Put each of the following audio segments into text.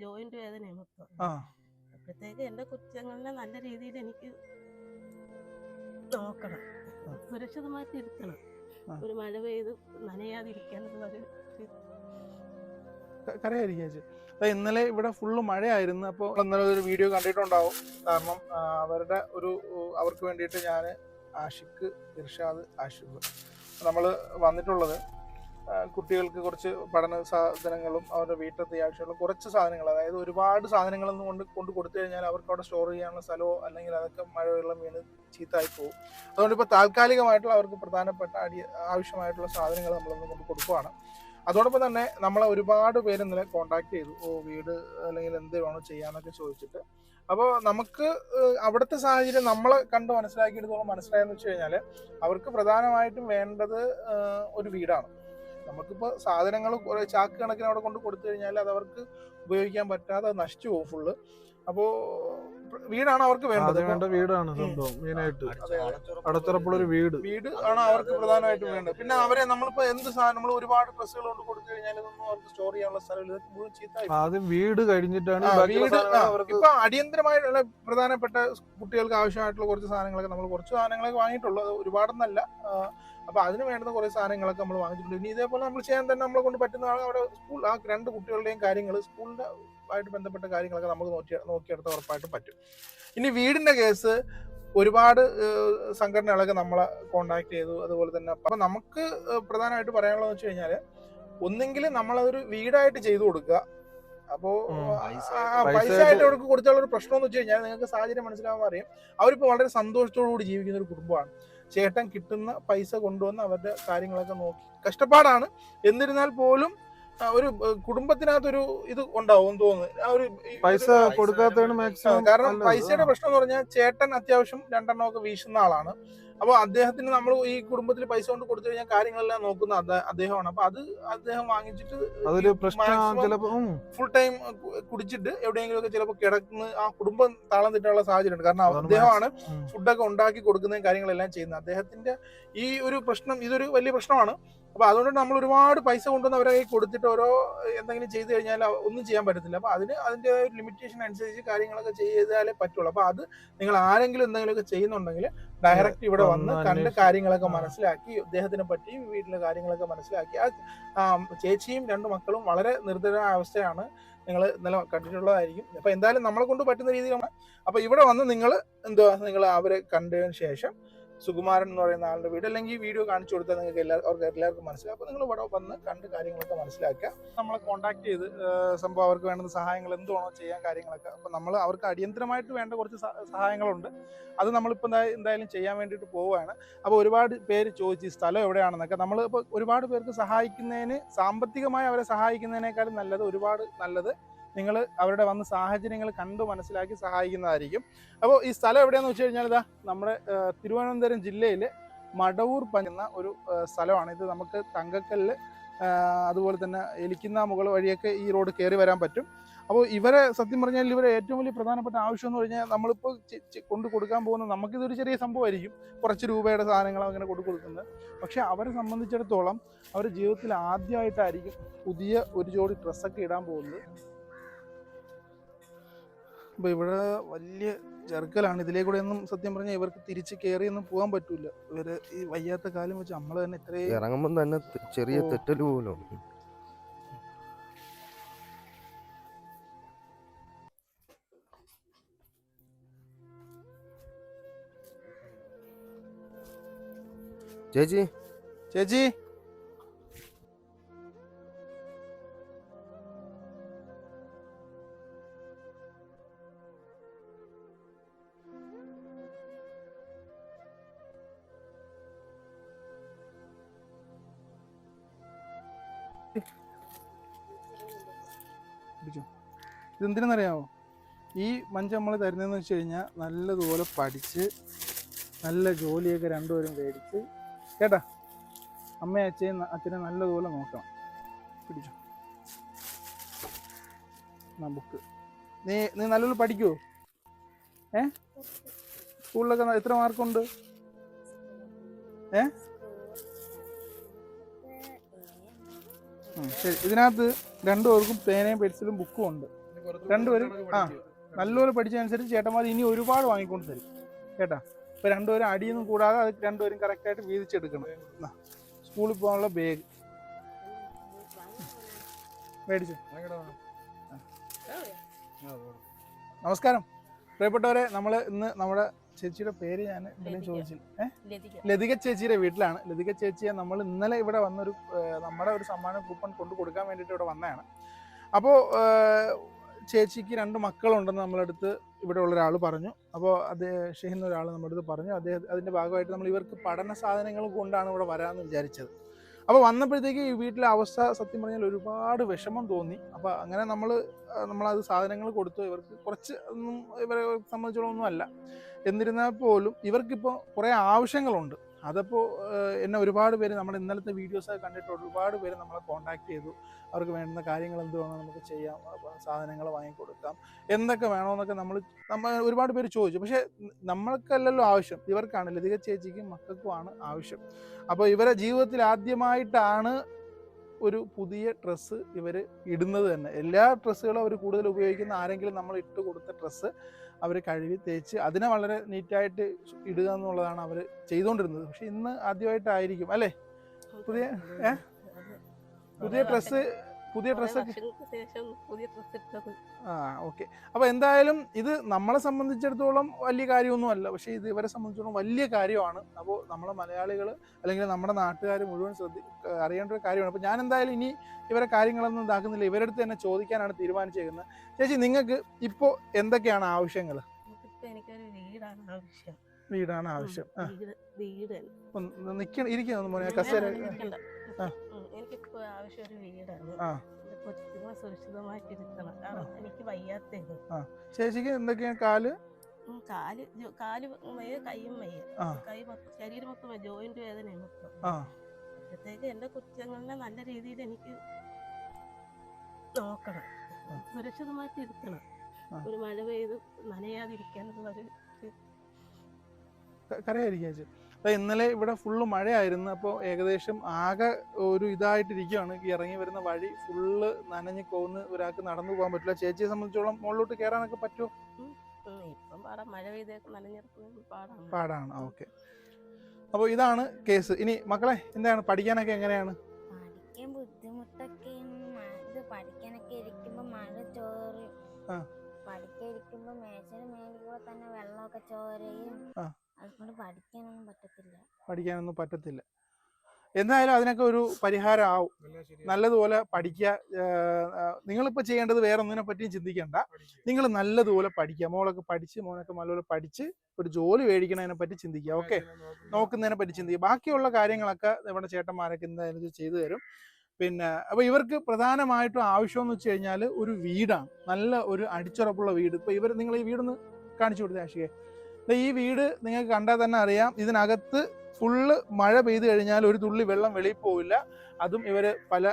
Joint വേദനയാണ് മൊത്തം. അപ്പോഴത്തേക്ക് എന്റെ കുറ്റങ്ങളെ നല്ല രീതിയിൽ എനിക്ക് നോക്കണം. സുരക്ഷിതമായിട്ട് ഇരിക്കണം ഒരു മഴ പെയ്ത് നനയാതിരിക്കാനുള്ള ഒരു കരയായിരിക്കും ചേച്ചി. ഇന്നലെ ഇവിടെ ഫുള്ള് മഴയായിരുന്നു. അപ്പോൾ ഇന്നലെ ഒരു വീഡിയോ കണ്ടിട്ടുണ്ടാവും. കാരണം അവരുടെ ഒരു അവർക്ക് വേണ്ടിയിട്ട് ഞാൻ ആഷിഖ് ഇർഷാദ് ആഷിഖ് നമ്മൾ വന്നിട്ടുള്ളത്. കുട്ടികൾക്ക് കുറച്ച് പഠന സാധനങ്ങളും അവരുടെ വീട്ടിലത്തെ ആവശ്യമുള്ള കുറച്ച് സാധനങ്ങൾ അതായത് ഒരുപാട് സാധനങ്ങളൊന്നും കൊണ്ട് കൊണ്ട് കൊടുത്തു കഴിഞ്ഞാൽ അവർക്ക് അവിടെ സ്റ്റോർ ചെയ്യാനുള്ള സ്ഥലമോ അല്ലെങ്കിൽ അതൊക്കെ മഴവെള്ളം വീണ് ചീത്തയായി പോകും. അതുകൊണ്ട് ഇപ്പോൾ താൽക്കാലികമായിട്ടുള്ള അവർക്ക് പ്രധാനപ്പെട്ട അടി ആവശ്യമായിട്ടുള്ള സാധനങ്ങൾ നമ്മളൊന്ന് കൊണ്ട് കൊടുക്കുവാണ്. അതോടൊപ്പം തന്നെ നമ്മളെ ഒരുപാട് പേര് ഇന്നലെ കോണ്ടാക്ട് ചെയ്തു. ഓ വീട് അല്ലെങ്കിൽ എന്ത് വേണോ ചെയ്യാന്നൊക്കെ ചോദിച്ചിട്ട്. അപ്പോൾ നമുക്ക് അവിടുത്തെ സാഹചര്യം നമ്മളെ കണ്ട് മനസ്സിലാക്കിയെടുത്തോളം മനസ്സിലായെന്ന് വെച്ച് കഴിഞ്ഞാൽ അവർക്ക് പ്രധാനമായിട്ടും വേണ്ടത് ഒരു വീടാണ്. നമുക്കിപ്പോൾ സാധനങ്ങൾ കുറേ ചാക്ക് കണക്കിന് അവിടെ കൊണ്ട് കൊടുത്തു കഴിഞ്ഞാൽ അത് അവർക്ക് ഉപയോഗിക്കാൻ പറ്റാതെ നശിച്ചു പോകും ഫുള്ള് അപ്പോൾ വീടാണ് അവർക്ക് വേണ്ടത്. വേണ്ട വീടാണ് സംഭവം മെയിനായിട്ട് അടച്ചുറപ്പുള്ളൊരു വീട്. വീട് ആണ് അവർക്ക് പ്രധാനമായിട്ടും വേണ്ടത്. പിന്നെ അവരെ നമ്മളിപ്പോ എന്ത് സാധനം നമ്മൾ ഒരുപാട് ഡ്രസ്സുകൾ കൊണ്ട് കൊടുത്തു കഴിഞ്ഞാൽ ഇതൊന്നും അവർക്ക് സ്റ്റോർ ചെയ്യാനുള്ള സ്ഥലമില്ല. ഇതൊക്കെ മുഴുവൻ ചീത്തായി ആദ്യം വീട് കഴിഞ്ഞിട്ടാണ് വീട് അവർക്ക് ഇപ്പൊ അടിയന്തരമായിട്ടുള്ള പ്രധാനപ്പെട്ട കുട്ടികൾക്ക് ആവശ്യമായിട്ടുള്ള കുറച്ച് സാധനങ്ങളൊക്കെ നമ്മൾ കുറച്ച് സാധനങ്ങളൊക്കെ വാങ്ങിയിട്ടുള്ളൂ. അത് ഒരുപാടൊന്നല്ല. അപ്പൊ അതിന് വേണ്ടുന്ന കുറെ സാധനങ്ങളൊക്കെ നമ്മൾ വാങ്ങിച്ചിട്ടുണ്ട്. ഇനി ഇതേപോലെ നമ്മൾ ചെയ്യാൻ തന്നെ നമ്മളെ കൊണ്ട് പറ്റുന്നതാണ് അവിടെ സ്കൂൾ ആ രണ്ട് കുട്ടികളുടെയും കാര്യങ്ങൾ സ്കൂളിന്റെ ആയിട്ട് ബന്ധപ്പെട്ട കാര്യങ്ങളൊക്കെ നമുക്ക് നോക്കി നോക്കിയെടുത്ത് ഉറപ്പായിട്ടും പറ്റും. ഇനി വീടിന്റെ കേസ് ഒരുപാട് സംഘടനകളൊക്കെ നമ്മളെ കോണ്ടാക്ട് ചെയ്തു. അതുപോലെ തന്നെ അപ്പൊ നമുക്ക് പ്രധാനമായിട്ട് പറയാനുള്ളത് വെച്ച് കഴിഞ്ഞാൽ ഒന്നെങ്കിൽ നമ്മളതൊരു വീടായിട്ട് ചെയ്തു കൊടുക്കുക. അപ്പോ പൈസ ആയിട്ട് അവർക്ക് കൊടുത്തുള്ള ഒരു പ്രശ്നം എന്ന് വെച്ച് കഴിഞ്ഞാൽ നിങ്ങൾക്ക് സാഹചര്യം മനസ്സിലാവാൻ അറിയാം. അവരിപ്പോ വളരെ സന്തോഷത്തോടു കൂടി ജീവിക്കുന്ന ഒരു കുടുംബമാണ്. ചേട്ടൻ കിട്ടുന്ന പൈസ കൊണ്ടുവന്ന് അവരുടെ കാര്യങ്ങളൊക്കെ നോക്കി. കഷ്ടപ്പാടാണ്. എന്നിരുന്നാൽ പോലും ഒരു കുടുംബത്തിനകത്തൊരു ഇത് ഉണ്ടാവും തോന്നുന്നു. ആ ഒരു പൈസ കൊടുക്കാത്തതാണ് മാക്സിമം കാരണം പൈസയുടെ പ്രശ്നം എന്ന് പറഞ്ഞാൽ ചേട്ടൻ അത്യാവശ്യം രണ്ടെണ്ണം ഒക്കെ വീശുന്ന ആളാണ്. അപ്പോൾ അദ്ദേഹത്തിന് നമ്മൾ ഈ കുടുംബത്തിൽ പൈസ കൊണ്ട് കൊടുത്തു കഴിഞ്ഞാൽ കാര്യങ്ങളെല്ലാം നോക്കുന്ന അദ്ദേഹമാണ്. അപ്പൊ അത് അദ്ദേഹം വാങ്ങിച്ചിട്ട് അതൊരു പ്രശ്നം ഫുൾ ടൈം കുടിച്ചിട്ട് എവിടെയെങ്കിലും ഒക്കെ ചിലപ്പോൾ കിടക്കുന്ന ആ കുടുംബം താളം തെറ്റാനുള്ള സാഹചര്യം ഉണ്ട് കാരണം അദ്ദേഹമാണ്. ഫുഡൊക്കെ ഉണ്ടാക്കി കൊടുക്കുന്നതും കാര്യങ്ങളെല്ലാം ചെയ്യുന്നത്. അദ്ദേഹത്തിന്റെ ഈ ഒരു പ്രശ്നം ഇതൊരു വലിയ പ്രശ്നമാണ്. അപ്പൊ അതുകൊണ്ട് നമ്മൾ ഒരുപാട് പൈസ കൊണ്ടുവന്ന് അവരെ കൈ കൊടുത്തിട്ട് ഓരോ എന്തെങ്കിലും ചെയ്തു കഴിഞ്ഞാൽ ഒന്നും ചെയ്യാൻ പറ്റത്തില്ല. അപ്പൊ അതിന് അതിന്റെതായ ഒരു ലിമിറ്റേഷൻ അനുസരിച്ച് കാര്യങ്ങളൊക്കെ ചെയ്താലേ പറ്റുള്ളൂ. അപ്പൊ അത് നിങ്ങൾ ആരെങ്കിലും എന്തെങ്കിലുമൊക്കെ ചെയ്യുന്നുണ്ടെങ്കിൽ ഡയറക്റ്റ് ഇവിടെ വന്ന് കണ്ട് കാര്യങ്ങളൊക്കെ മനസ്സിലാക്കി അദ്ദേഹത്തിനെ പറ്റിയും വീട്ടിലെ കാര്യങ്ങളൊക്കെ മനസ്സിലാക്കി. ആ ചേച്ചിയും രണ്ട് മക്കളും വളരെ നിർദ്ദരായ അവസ്ഥയാണ്. നിങ്ങൾ ഇന്നലെ കണ്ടിട്ടുള്ളതായിരിക്കും. അപ്പൊ എന്തായാലും നമ്മളെ കൊണ്ട് പറ്റുന്ന രീതിയിലാണ്. അപ്പൊ ഇവിടെ വന്ന് നിങ്ങൾ എന്തുവാ? നിങ്ങൾ അവരെ കണ്ടതിന് ശേഷം സുകുമാരൻ എന്ന് പറയുന്ന ആളുടെ വീട് അല്ലെങ്കിൽ വീഡിയോ കാണിച്ചു കൊടുത്താൽ നിങ്ങൾക്ക് എല്ലാവർക്കും എല്ലാവർക്കും മനസ്സിലാവും. അപ്പോൾ നിങ്ങൾ ഇവിടെ വന്ന് കണ്ട് കാര്യങ്ങളൊക്കെ മനസ്സിലാക്കുക. നമ്മളെ കോൺടാക്ട് ചെയ്ത് സംഭവം അവർക്ക് വേണ്ടുന്ന സഹായങ്ങൾ എന്തുവാണോ ചെയ്യാൻ കാര്യങ്ങളൊക്കെ. അപ്പോൾ നമ്മൾ അവർക്ക് അടിയന്തരമായിട്ട് വേണ്ട കുറച്ച് സഹായങ്ങളുണ്ട്. അത് നമ്മളിപ്പോൾ എന്താ എന്തായാലും ചെയ്യാൻ വേണ്ടിയിട്ട് പോവുകയാണ്. അപ്പോൾ ഒരുപാട് പേര് ചോദിച്ചു സ്ഥലം എവിടെയാണെന്നൊക്കെ? നമ്മൾ ഇപ്പോൾ ഒരുപാട് പേർക്ക് സഹായിക്കുന്നതിന് സാമ്പത്തികമായി അവരെ സഹായിക്കുന്നതിനേക്കാളും നല്ലത് ഒരുപാട് നല്ലത് നിങ്ങൾ അവരുടെ വന്ന സാഹചര്യങ്ങൾ കണ്ടു മനസ്സിലാക്കി സഹായിക്കുന്നതായിരിക്കും. അപ്പോൾ ഈ സ്ഥലം എവിടെയാണെന്ന് വെച്ച് കഴിഞ്ഞാൽ ഇതാ നമ്മുടെ തിരുവനന്തപുരം ജില്ലയിൽ മടവൂർ പഞ്ഞുന്ന ഒരു സ്ഥലമാണ്. ഇത് നമുക്ക് തങ്കക്കല്ല് അതുപോലെ തന്നെ എലിക്കുന്ന മുകൾ വഴിയൊക്കെ ഈ റോഡ് കയറി വരാൻ പറ്റും. അപ്പോൾ ഇവരെ സത്യം പറഞ്ഞാൽ ഇവരെ ഏറ്റവും വലിയ പ്രധാനപ്പെട്ട ആവശ്യം എന്ന് പറഞ്ഞാൽ നമ്മളിപ്പോൾ കൊണ്ടു കൊടുക്കാൻ പോകുന്ന നമുക്കിതൊരു ചെറിയ സംഭവമായിരിക്കും. കുറച്ച് രൂപയുടെ സാധനങ്ങൾ അങ്ങനെ കൊണ്ടു കൊടുക്കുന്നത്. പക്ഷേ അവരെ സംബന്ധിച്ചിടത്തോളം അവർ ജീവിതത്തിൽ ആദ്യമായിട്ടായിരിക്കും പുതിയ ഒരു ജോഡി ഡ്രസ്സൊക്കെ ഇടാൻ പോകുന്നത്. അപ്പോൾ ഇവിടെ വലിയ ചെറുക്കലാണ് ഇതിലേ കൂടെ ഒന്നും സത്യം പറഞ്ഞാൽ ഇവർക്ക് തിരിച്ച് കയറി ഒന്നും പോകാൻ പറ്റൂല. ഇവർ ഈ വയ്യാത്ത കാലം വെച്ച് നമ്മൾ തന്നെ ഇത്രയും ഇറങ്ങുമ്പോൾ തന്നെ ചെറിയ തെറ്റൽ തെറ്റൽ പോലും. ചേച്ചി? ചേച്ചി? പിടിച്ചോ. ഇതെന്തിനെന്നറിയാമോ ഈ മഞ്ച നമ്മൾ തരുന്നതെന്ന് വെച്ച് കഴിഞ്ഞാൽ നല്ലതുപോലെ പഠിച്ച് നല്ല ജോലിയൊക്കെ രണ്ടുപേരും മേടിച്ച് കേട്ടാ? അമ്മയും അച്ഛയും അച്ഛനെ നല്ലതുപോലെ നോക്കണം. പിടിച്ചോ? എന്നാ ബുക്ക്. നീ നീ നല്ലപോലെ പഠിക്കുമോ ഏ? സ്കൂളിലൊക്കെ എത്ര മാർക്കുണ്ട്? ഏ? ശരി. ഇതിനകത്ത് രണ്ടുപേർക്കും പേനയും പെൻസിലും ബുക്കും ഉണ്ട്. രണ്ടുപേരും ആ നല്ലപോലെ പഠിച്ചതനുസരിച്ച് ചേട്ടന്മാർ ഇനി ഒരുപാട് വാങ്ങിക്കൊണ്ട് തരും. കേട്ടാ? ഇപ്പൊ രണ്ടുപേരും അടിയൊന്നും കൂടാതെ അത് രണ്ടുപേരും കറക്റ്റായിട്ട് വീതിച്ചെടുക്കണം. സ്കൂളിൽ പോകാനുള്ള ബാഗ് മേടിച്ചു? നമസ്കാരം. പ്രിയപ്പെട്ടവരെ നമ്മൾ ഇന്ന് നമ്മുടെ ചേച്ചിയുടെ പേര് ഞാൻ എന്തെങ്കിലും ലതിക. ചോദിച്ചില്ല. ലതിക. ചേച്ചിയുടെ വീട്ടിലാണ്. ലതിക ചേച്ചിയെ നമ്മൾ ഇന്നലെ ഇവിടെ വന്നൊരു നമ്മുടെ ഒരു സമ്മാന കൂപ്പൺ കൊണ്ടു കൊടുക്കാൻ വേണ്ടിയിട്ട് ഇവിടെ വന്നതാണ്. അപ്പോൾ ചേച്ചിക്ക് രണ്ട് മക്കളുണ്ടെന്ന് നമ്മളടുത്ത് ഇവിടെ ഉള്ള ഒരാൾ പറഞ്ഞു. അപ്പോൾ അത് ഷെഹിൻ ഒരാൾ നമ്മുടെ അടുത്ത് പറഞ്ഞു. അദ്ദേഹം അതിന്റെ ഭാഗമായിട്ട് നമ്മൾ ഇവർക്ക് പഠന സാധനങ്ങൾ കൊണ്ടാണ് ഇവിടെ വരാമെന്ന് വിചാരിച്ചത്. അപ്പോൾ വന്നപ്പോഴത്തേക്ക് ഈ വീട്ടിലെ അവസ്ഥ സത്യം പറഞ്ഞാൽ ഒരുപാട് വിഷമം തോന്നി. അപ്പോൾ അങ്ങനെ നമ്മൾ നമ്മളത് സാധനങ്ങൾ കൊടുത്തു. ഇവർക്ക് കുറച്ച് ഒന്നും ഇവരെ സംബന്ധിച്ചോളം ഒന്നും അല്ല എന്നിരുന്നാൽ പോലും ഇവർക്കിപ്പോൾ കുറേ ആവശ്യങ്ങളുണ്ട്. അതപ്പോൾ എന്നെ ഒരുപാട് പേര് നമ്മൾ ഇന്നലത്തെ വീഡിയോസ് കണ്ടിട്ട് ഒരുപാട് പേര് നമ്മളെ കോൺടാക്ട് ചെയ്തു. അവർക്ക് വേണ്ടുന്ന കാര്യങ്ങൾ എന്ത് വേണോ നമുക്ക് ചെയ്യാം സാധനങ്ങൾ വാങ്ങിക്കൊടുക്കാം. എന്തൊക്കെ വേണമെന്നൊക്കെ നമ്മൾ നമ്മൾ ഒരുപാട് പേര് ചോദിച്ചു. പക്ഷേ നമ്മൾക്കല്ലല്ലോ ആവശ്യം. ഇവർക്കാണ് ലതിക ചേച്ചിക്കും മക്കൾക്കുമാണ് ആവശ്യം. അപ്പോൾ ഇവരെ ജീവിതത്തിൽ ആദ്യമായിട്ടാണ് ഒരു പുതിയ ഡ്രസ്സ് ഇവർ ഇടുന്നത് തന്നെ. എല്ലാ ഡ്രസ്സുകളും അവർ കൂടുതൽ ഉപയോഗിക്കുന്ന ആരെങ്കിലും നമ്മൾ ഇട്ട് കൊടുത്ത ഡ്രസ്സ് അവർ കഴുകി തേച്ച് അതിനെ വളരെ നീറ്റായിട്ട് ഇടുക എന്നുള്ളതാണ് അവർ ചെയ്തുകൊണ്ടിരുന്നത് പക്ഷെ ഇന്ന് ആദ്യമായിട്ടായിരിക്കും അല്ലേ? പുതിയ പുതിയ ഡ്രസ്സ് പുതിയ ഡ്രസ്സൊക്കെ ശേഷം പുതിയ ഇട്ടത് ആ ഓക്കെ. അപ്പോൾ എന്തായാലും ഇത് നമ്മളെ സംബന്ധിച്ചിടത്തോളം വലിയ കാര്യമൊന്നുമല്ല പക്ഷേ ഇത് ഇവരെ സംബന്ധിച്ചിടത്തോളം വലിയ കാര്യമാണ്. അപ്പോൾ നമ്മളെ മലയാളികൾ അല്ലെങ്കിൽ നമ്മുടെ നാട്ടുകാർ മുഴുവൻ ശ്രദ്ധി അറിയേണ്ട ഒരു കാര്യമാണ്. അപ്പോൾ ഞാൻ എന്തായാലും ഇനി ഇവരെ കാര്യങ്ങളൊന്നും ഇതാക്കുന്നില്ല. ഇവരുടെ അടുത്ത് തന്നെ ചോദിക്കാനാണ് തീരുമാനിച്ചേക്കുന്നത്. ചേച്ചി നിങ്ങൾക്ക് ഇപ്പോ എന്തൊക്കെയാണ് ആവശ്യങ്ങൾ? എനിക്കൊരു വീടാണ് ആവശ്യം. വീടാണ് ആവശ്യം. നിൽക്കണം ഇരിക്കുന്നു മോനെ കസേര. ആ. എനിക്കിപ്പോ ആവശ്യം ഒരു വീടാണ്. ആ. സുരക്ഷിതമായിട്ടിരിക്കണം കാരണം എനിക്ക് വയ്യാത്തത്. ചേച്ചിക്ക് എന്തൊക്കെയാണ് കാൽ? കാൽ കാൽ വയ്യ കൈയും വയ്യ കൈ മൊത്തം ശരീരം മൊത്തം ജോയിന്റ് വേദന മൊത്തം. അപ്പോഴത്തേക്ക് എന്റെ കുറ്റങ്ങളെ നല്ല രീതിയിൽ എനിക്ക് നോക്കണം. സുരക്ഷിതമായിട്ട് ഇരുത്തണം ഒരു മഴ പെയ്ത് നനയാതിരിക്കാനുള്ള ഒരു കരയായിരിക്കും ഇന്നലെ ഇവിടെ ഫുള്ള് മഴയായിരുന്നു. അപ്പോൾ ഏകദേശം ആകെ ഒരു ഇതായിട്ടിരിക്കുകയാണ് ഈ ഇറങ്ങി വരുന്ന വഴി ഫുള്ള് നനഞ്ഞ് കോന്ന് ഒരാൾക്ക് നടന്നു പോകാൻ പറ്റില്ല. ചേച്ചിയെ സംബന്ധിച്ചോളം മുകളിലോട്ട് കയറാനൊക്കെ പറ്റുമോ പാടാണ്. പാടാണ്. ഓക്കെ. അപ്പോൾ ഇതാണ് കേസ്. ഇനി മക്കളെ എന്താണ്? പഠിക്കാനൊക്കെ എങ്ങനെയാണ്? പഠിക്കാൻ ബുദ്ധിമുട്ടൊക്കെയാണ് ഇത് പഠിക്കാനൊക്കെ ഇരിക്കുമ്പോൾ മഴ ചോറി ആ. പഠിക്കാൻ മേശയുടെ മേലിൽ തന്നെ വെള്ളമൊക്കെ ചോരയും പഠിക്കാനൊന്നും പറ്റത്തില്ല. എന്തായാലും അതിനൊക്കെ ഒരു പരിഹാരം ആവും. നല്ലതുപോലെ പഠിക്കുക നിങ്ങളിപ്പോൾ ചെയ്യേണ്ടത് വേറെ ഒന്നിനെ പറ്റിയും ചിന്തിക്കേണ്ട. നിങ്ങൾ നല്ലതുപോലെ പഠിക്കുക. മോളൊക്കെ പഠിച്ച് മോനൊക്കെ നല്ലപോലെ പഠിച്ച് ഒരു ജോലി മേടിക്കണതിനെ പറ്റി ചിന്തിക്കുക ഓക്കെ? നോക്കുന്നതിനെ പറ്റി ചിന്തിക്കുക. ബാക്കിയുള്ള കാര്യങ്ങളൊക്കെ നമ്മുടെ ചേട്ടന്മാരൊക്കെ എന്തായാലും ഇത് ചെയ്തു തരും. പിന്നെ അപ്പോൾ ഇവർക്ക് പ്രധാനമായിട്ടും ആവശ്യം എന്ന് വെച്ച് കഴിഞ്ഞാൽ ഒരു വീടാണ്. നല്ല ഒരു അടിച്ചുറപ്പുള്ള വീട്. ഇപ്പോൾ ഇവർ നിങ്ങൾ ഈ വീടൊന്ന് കാണിച്ചു കൊടുത്തേ ഈ വീട് നിങ്ങൾക്ക് കണ്ടാൽ തന്നെ അറിയാം. ഇതിനകത്ത് ഫുള്ള് മഴ പെയ്തു കഴിഞ്ഞാൽ ഒരു തുള്ളി വെള്ളം വെളിയിൽ പോവില്ല. അതും ഇവർ പല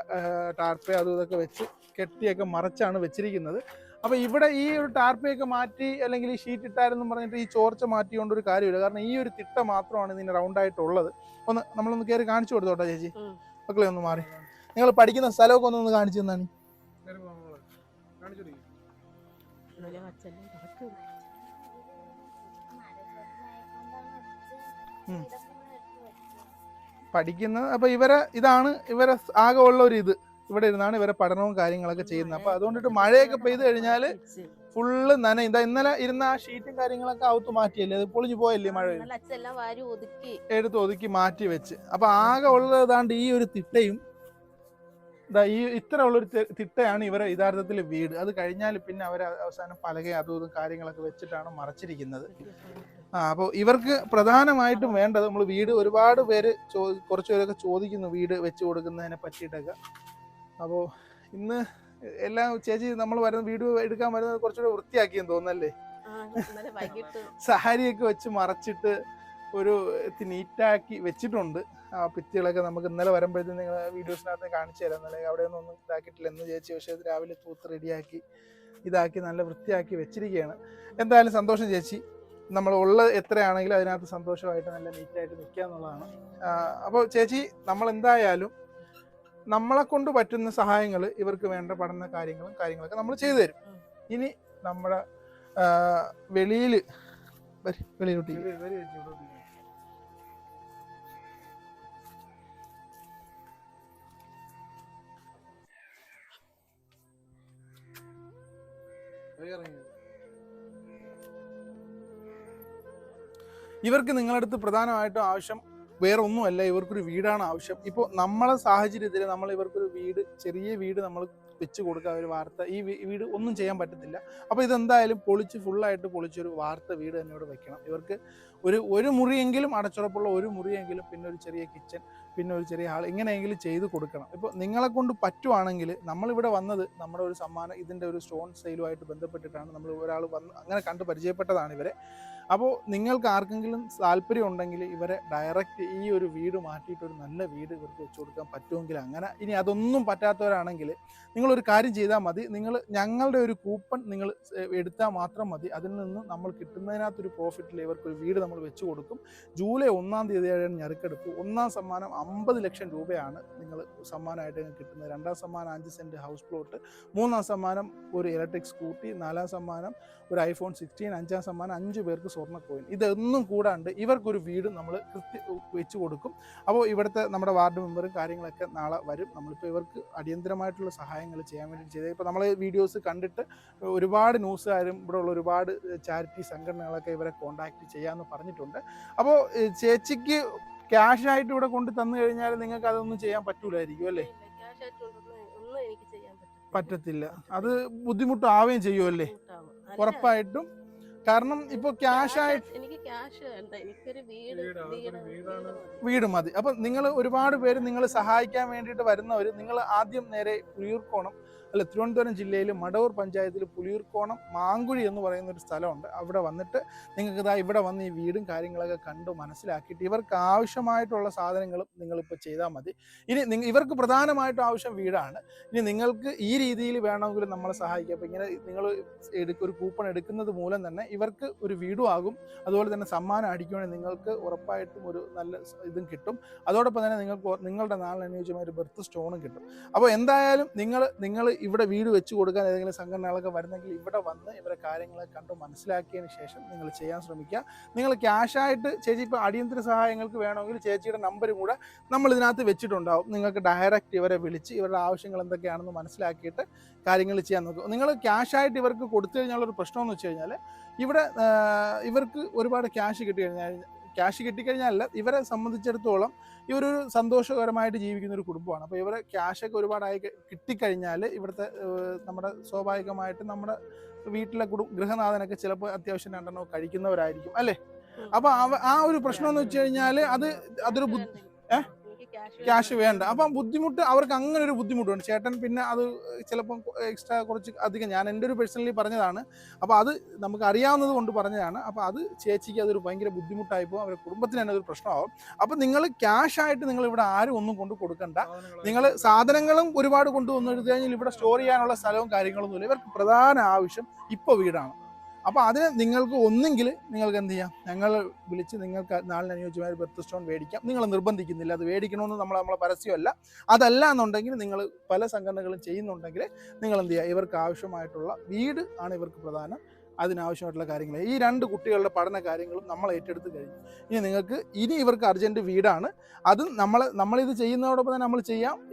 ടാർപ്പേ അതും ഇതൊക്കെ വെച്ച് കെട്ടിയൊക്കെ മറച്ചാണ് വെച്ചിരിക്കുന്നത്. അപ്പോൾ ഇവിടെ ഈ ഒരു ടാർപ്പയൊക്കെ മാറ്റി അല്ലെങ്കിൽ ഈ ഷീറ്റ് ഇട്ടായിരുന്നു പറഞ്ഞിട്ട് ഈ ചോർച്ച മാറ്റിക്കൊണ്ട് ഒരു കാര്യമില്ല. കാരണം ഈ ഒരു തിട്ട മാത്രമാണ് ഇതിന് റൗണ്ട് ആയിട്ടുള്ളത്. ഒന്ന് നമ്മളൊന്ന് കയറി കാണിച്ചു കൊടുത്തോട്ടെ ചേച്ചി. ഒക്കെ മക്കളെ ഒന്ന് മാറി. നിങ്ങൾ പഠിക്കുന്ന സ്ഥലമൊക്കെ ഒന്ന് ഒന്ന് കാണിച്ചു തന്നാണ് പഠിക്കുന്നത് അപ്പോൾ ഇവരെ ഇതാണ് ഇവരെ ആകെ ഉള്ള ഒരു ഇത്. ഇവിടെ ഇരുന്നാണ് ഇവരെ പഠനവും കാര്യങ്ങളൊക്കെ ചെയ്യുന്നത്. അപ്പോൾ അതുകൊണ്ടിട്ട് മഴയൊക്കെ പെയ്ത് കഴിഞ്ഞാൽ ഫുള്ള് നന ഇതാ ഇന്നലെ ഇരുന്ന ആ ഷീറ്റും കാര്യങ്ങളൊക്കെ അവത്ത് മാറ്റിയല്ലേ? അത് പൊളിഞ്ഞു പോയല്ലേ മഴ? എടുത്ത് ഒതുക്കി മാറ്റി വെച്ച്. അപ്പൊ ആകെ ഉള്ളത് ഏതാണ്ട് ഈ ഒരു തിട്ടയും ഇതാ ഈ ഇത്ര ഉള്ളൊരു തിട്ടയാണ് ഇവരെ യഥാർത്ഥത്തിൽ വീട്. അത് കഴിഞ്ഞാൽ പിന്നെ അവരെ അവസാനം പലകയും അതും ഇതും കാര്യങ്ങളൊക്കെ വെച്ചിട്ടാണ് മറച്ചിരിക്കുന്നത്. ആ അപ്പോൾ ഇവർക്ക് പ്രധാനമായിട്ടും വേണ്ടത് നമ്മൾ വീട് ഒരുപാട് പേര് ചോ കുറച്ച് പേരൊക്കെ ചോദിക്കുന്നു വീട് വെച്ച് കൊടുക്കുന്നതിനെ പറ്റിയിട്ടൊക്കെ. അപ്പോൾ ഇന്ന് എല്ലാം ചേച്ചി നമ്മൾ വരുന്ന വീഡിയോ എടുക്കാൻ വരുന്നത് കുറച്ചുകൂടെ വൃത്തിയാക്കിയെന്ന് തോന്നല്ലേ സഹാരിയൊക്കെ സാരിയൊക്കെ വെച്ച് മറച്ചിട്ട് ഒരു നീറ്റാക്കി വെച്ചിട്ടുണ്ട്. ആ ഭിത്തികളൊക്കെ നമുക്ക് ഇന്നലെ വരുമ്പോഴത്തേക്കും നിങ്ങൾ വീഡിയോസിനകത്ത് കാണിച്ചു തരാം. ഇന്നലെ അവിടെ ഒന്നും ഒന്നും ഇതാക്കിയിട്ടില്ല. എന്ന് ചേച്ചി പക്ഷേ രാവിലെ തൂത്ത് റെഡിയാക്കി ഇതാക്കി നല്ല വൃത്തിയാക്കി വെച്ചിരിക്കുകയാണ്. എന്തായാലും സന്തോഷം ചേച്ചി. നമ്മൾ ഉള്ള എത്രയാണെങ്കിലും അതിനകത്ത് സന്തോഷമായിട്ട് നല്ല നീറ്റായിട്ട് നിൽക്കുക എന്നുള്ളതാണ്. അപ്പോൾ ചേച്ചി നമ്മൾ എന്തായാലും നമ്മളെ കൊണ്ട് പറ്റുന്ന സഹായങ്ങൾ ഇവർക്ക് വേണ്ട പഠന കാര്യങ്ങളും കാര്യങ്ങളൊക്കെ നമ്മൾ ചെയ്തു തരും. ഇനി നമ്മുടെ വെളിയിൽ വെളിയിലോട്ട് ഇവർക്ക് നിങ്ങളുടെ അടുത്ത് പ്രധാനമായിട്ടും ആവശ്യം വേറെ ഒന്നുമല്ല ഇവർക്കൊരു വീടാണ് ആവശ്യം. ഇപ്പോൾ നമ്മളെ സാഹചര്യത്തിൽ നമ്മൾ ഇവർക്കൊരു വീട് ചെറിയ വീട് നമ്മൾ വെച്ച് കൊടുക്കുക ഒരു വാർത്ത ഈ വീട് ഒന്നും ചെയ്യാൻ പറ്റത്തില്ല. അപ്പോൾ ഇതെന്തായാലും പൊളിച്ച് ഫുള്ളായിട്ട് പൊളിച്ചൊരു വാർത്ത വീട് തന്നെ ഇവിടെ വെക്കണം. ഇവർക്ക് ഒരു ഒരു മുറിയെങ്കിലും അടച്ചുറപ്പുള്ള ഒരു മുറിയെങ്കിലും പിന്നെ ഒരു ചെറിയ കിച്ചൺ പിന്നെ ഒരു ചെറിയ ഹാൾ ഇങ്ങനെയെങ്കിലും ചെയ്ത് കൊടുക്കണം. ഇപ്പോൾ നിങ്ങളെ കൊണ്ട് പറ്റുവാണെങ്കിൽ നമ്മളിവിടെ വന്നത് നമ്മുടെ ഒരു സമ്മാനം ഇതിന്റെ ഒരു സ്റ്റോൺ സെയിലുമായിട്ട് ബന്ധപ്പെട്ടിട്ടാണ് നമ്മൾ ഒരാൾ വന്ന് അങ്ങനെ കണ്ട് പരിചയപ്പെട്ടതാണ് ഇവരെ. അപ്പോൾ നിങ്ങൾക്ക് ആർക്കെങ്കിലും താല്പര്യം ഉണ്ടെങ്കിൽ ഇവരെ ഡയറക്റ്റ് ഈ ഒരു വീട് മാറ്റിയിട്ട് ഒരു നല്ല വീട് ഇവർക്ക് വെച്ച് കൊടുക്കാൻ പറ്റുമെങ്കിൽ അങ്ങനെ ഇനി അതൊന്നും പറ്റാത്തവരാണെങ്കിൽ നിങ്ങളൊരു കാര്യം ചെയ്താൽ മതി. നിങ്ങൾ ഞങ്ങളുടെ ഒരു കൂപ്പൺ നിങ്ങൾ എടുത്താൽ മാത്രം മതി. അതിൽ നിന്ന് നമ്മൾ കിട്ടുന്നതിനകത്തൊരു പ്രോഫിറ്റിൽ ഇവർക്കൊരു വീട് നമ്മൾ വെച്ച് കൊടുക്കും. ജൂലൈ ഒന്നാം തീയതിയാണ് ഞെറുക്കെടുപ്പ് ഒന്നാം സമ്മാനം അമ്പത് ലക്ഷം രൂപയാണ് നിങ്ങൾ സമ്മാനമായിട്ട് കിട്ടുന്നത്. രണ്ടാം സമ്മാനം അഞ്ച് സെന്റ് ഹൗസ് പ്ലോട്ട് മൂന്നാം സമ്മാനം ഒരു ഇലക്ട്രിക് സ്കൂട്ടി നാലാം സമ്മാനം ഒരു ഐഫോൺ സിക്സ്റ്റീൻ അഞ്ചാം സമ്മാനം അഞ്ച് പേർക്ക് സ്വർണ കോയിൻ ഇതൊന്നും കൂടാണ്ട് ഇവർക്കൊരു വീട് നമ്മൾ കൃത്യ വെച്ച് കൊടുക്കും. അപ്പോൾ ഇവിടുത്തെ നമ്മുടെ വാർഡ് മെമ്പറും കാര്യങ്ങളൊക്കെ നാളെ വരും. നമ്മളിപ്പോൾ ഇവർക്ക് അടിയന്തരമായിട്ടുള്ള സഹായങ്ങൾ ചെയ്യാൻ വേണ്ടി ചെയ്തത് ഇപ്പോൾ നമ്മൾ വീഡിയോസ് കണ്ടിട്ട് ഒരുപാട് ന്യൂസുകാരും ഇവിടെ ഉള്ള ഒരുപാട് ചാരിറ്റി സംഘടനകളൊക്കെ ഇവരെ കോൺടാക്റ്റ് ചെയ്യാമെന്ന് പറഞ്ഞിട്ടുണ്ട്. അപ്പോൾ ചേച്ചിക്ക് ക്യാഷ് ആയിട്ട് ഇവിടെ കൊണ്ട് തന്നു കഴിഞ്ഞാൽ നിങ്ങൾക്ക് അതൊന്നും ചെയ്യാൻ പറ്റൂലായിരിക്കും അല്ലേ? പറ്റത്തില്ല. അത് ബുദ്ധിമുട്ടാവുകയും ചെയ്യുമല്ലേ? ഉറപ്പായിട്ടും കാരണം ഇപ്പൊ ക്യാഷ് ആയിട്ട് എനിക്ക് ക്യാഷ് വേണ്ട. എനിക്കൊരു വീട് വീട്, വീട് മതി. അപ്പൊ നിങ്ങൾ ഒരുപാട് പേര് നിങ്ങൾ സഹായിക്കാൻ വേണ്ടിയിട്ട് വരുന്നവർ നിങ്ങൾ ആദ്യം നേരെ പുലിയൂർക്കോണം അല്ല തിരുവനന്തപുരം ജില്ലയിൽ മടവൂർ പഞ്ചായത്തിൽ പുലിയൂർക്കോണം മാങ്കുഴി എന്ന് പറയുന്ന ഒരു സ്ഥലമുണ്ട്. അവിടെ വന്നിട്ട് നിങ്ങൾക്ക് ഇതാ ഇവിടെ വന്ന് ഈ വീടും കാര്യങ്ങളൊക്കെ കണ്ടു മനസ്സിലാക്കിയിട്ട് ഇവർക്ക് ആവശ്യമായിട്ടുള്ള സാധനങ്ങളും നിങ്ങളിപ്പോൾ ചെയ്താൽ മതി. ഇനി നിങ്ങൾ ഇവർക്ക് പ്രധാനമായിട്ടും ആവശ്യം വീടാണ്. ഇനി നിങ്ങൾക്ക് ഈ രീതിയിൽ വേണമെങ്കിൽ നമ്മളെ സഹായിക്കാം. അപ്പോൾ ഇങ്ങനെ നിങ്ങൾ എടുക്ക ഒരു കൂപ്പൺ എടുക്കുന്നത് മൂലം തന്നെ ഇവർക്ക് ഒരു വീടും ആകും. അതുപോലെ തന്നെ സമ്മാനം അടിക്കുകയാണെങ്കിൽ നിങ്ങൾക്ക് ഉറപ്പായിട്ടും ഒരു നല്ല ഇതും കിട്ടും. അതോടൊപ്പം തന്നെ നിങ്ങൾക്ക് നിങ്ങളുടെ നാളിനനുയോജ്യമായ ഒരു ബർത്ത് സ്റ്റോണും കിട്ടും. അപ്പോൾ എന്തായാലും നിങ്ങൾ നിങ്ങൾ ഇവിടെ വീട് വെച്ച് കൊടുക്കാൻ ഏതെങ്കിലും സംഘടനകളൊക്കെ വരുന്നെങ്കിൽ ഇവിടെ വന്ന് ഇവരെ കാര്യങ്ങളെ കണ്ടു മനസ്സിലാക്കിയതിന് ശേഷം നിങ്ങൾ ചെയ്യാൻ ശ്രമിക്കുക. നിങ്ങൾ ക്യാഷായിട്ട് ചേച്ചി ഇപ്പോൾ അടിയന്തര സഹായങ്ങൾക്ക് വേണമെങ്കിൽ ചേച്ചിയുടെ നമ്പരും കൂടെ നമ്മൾ ഇതിനകത്ത് വെച്ചിട്ടുണ്ടാവും. നിങ്ങൾക്ക് ഡയറക്റ്റ് ഇവരെ വിളിച്ച് ഇവരുടെ ആവശ്യങ്ങൾ എന്തൊക്കെയാണെന്ന് മനസ്സിലാക്കിയിട്ട് കാര്യങ്ങൾ ചെയ്യാൻ നോക്കും. നിങ്ങൾ ക്യാഷായിട്ട് ഇവർക്ക് കൊടുത്തു കഴിഞ്ഞാൽ ഒരു പ്രശ്നം എന്ന് വെച്ച് കഴിഞ്ഞാൽ ഇവിടെ ഇവർക്ക് ഒരുപാട് ക്യാഷ് കിട്ടി കഴിഞ്ഞാൽ ക്യാഷ് കിട്ടിക്കഴിഞ്ഞാൽ ഇവരെ സംബന്ധിച്ചിടത്തോളം ഇവരൊരു സന്തോഷകരമായിട്ട് ജീവിക്കുന്ന ഒരു കുടുംബമാണ്. അപ്പോൾ ഇവരെ ക്യാഷൊക്കെ ഒരുപാടായി കിട്ടിക്കഴിഞ്ഞാൽ ഇവിടുത്തെ ഏഹ്, നമ്മുടെ സ്വാഭാവികമായിട്ട് നമ്മുടെ വീട്ടിലെ കുടു ഗൃഹനാഥനൊക്കെ ചിലപ്പോൾ അത്യാവശ്യം രണ്ടെണ്ണോ കഴിക്കുന്നവരായിരിക്കും അല്ലേ? അപ്പോൾ ആ ഒരു പ്രശ്നം എന്ന് വെച്ച് കഴിഞ്ഞാൽ അത് അതൊരു ബുദ്ധി വേണ്ട. ക്യാഷ് വേണ്ട. അപ്പം ബുദ്ധിമുട്ട് അവർക്ക് അങ്ങനെ ഒരു ബുദ്ധിമുട്ടുണ്ട്. ചേട്ടൻ പിന്നെ അത് ചിലപ്പം എക്സ്ട്രാ കുറച്ച് അധികം ഞാൻ എന്റെ ഒരു പേഴ്സണലി പറഞ്ഞതാണ്. അപ്പോൾ അത് നമുക്ക് അറിയാവുന്നത് കൊണ്ട് പറഞ്ഞതാണ്. അപ്പോൾ അത് ചേച്ചിക്ക് അതൊരു ഭയങ്കര പോകും. അവരുടെ കുടുംബത്തിന് തന്നെ അതൊരു പ്രശ്നമാവും. അപ്പം നിങ്ങൾ ക്യാഷ് ആയിട്ട് നിങ്ങൾ ഇവിടെ ആരും ഒന്നും കൊണ്ട് കൊടുക്കണ്ട. നിങ്ങൾ സാധനങ്ങളും ഒരുപാട് കൊണ്ടുവന്നു കഴിഞ്ഞാൽ ഇവിടെ സ്റ്റോർ ചെയ്യാനുള്ള സ്ഥലവും കാര്യങ്ങളൊന്നുമില്ല ഇവർക്ക് പ്രധാന ആവശ്യം ഇപ്പോൾ വീടാണ്. അപ്പോൾ അതിന് നിങ്ങൾക്ക് ഒന്നെങ്കിൽ നിങ്ങൾക്ക് എന്ത് ചെയ്യാം? ഞങ്ങൾ വിളിച്ച് നിങ്ങൾക്ക് നാളിന് അനുയോജ്യമായ ഒരു ബർത്ത് സ്റ്റോൺ മേടിക്കാം. നിങ്ങൾ നിർബന്ധിക്കുന്നില്ല. അത് മേടിക്കണമെന്ന് നമ്മൾ നമ്മളെ പരസ്യമല്ല. അതല്ല എന്നുണ്ടെങ്കിൽ നിങ്ങൾ പല സംഘടനകളും ചെയ്യുന്നുണ്ടെങ്കിൽ നിങ്ങൾ എന്ത് ചെയ്യുക? ഇവർക്ക് ആവശ്യമായിട്ടുള്ള വീട് ആണ് ഇവർക്ക് പ്രധാനം. അതിനാവശ്യമായിട്ടുള്ള കാര്യങ്ങൾ. ഈ രണ്ട് കുട്ടികളുടെ പഠന കാര്യങ്ങളും നമ്മൾ ഏറ്റെടുത്ത് കഴിഞ്ഞു. ഇനി നിങ്ങൾക്ക് ഇനി ഇവർക്ക് അർജന്റ് വീടാണ്. അതും നമ്മൾ നമ്മളിത് ചെയ്യുന്നതോടൊപ്പം തന്നെ നമ്മൾ ചെയ്യാം.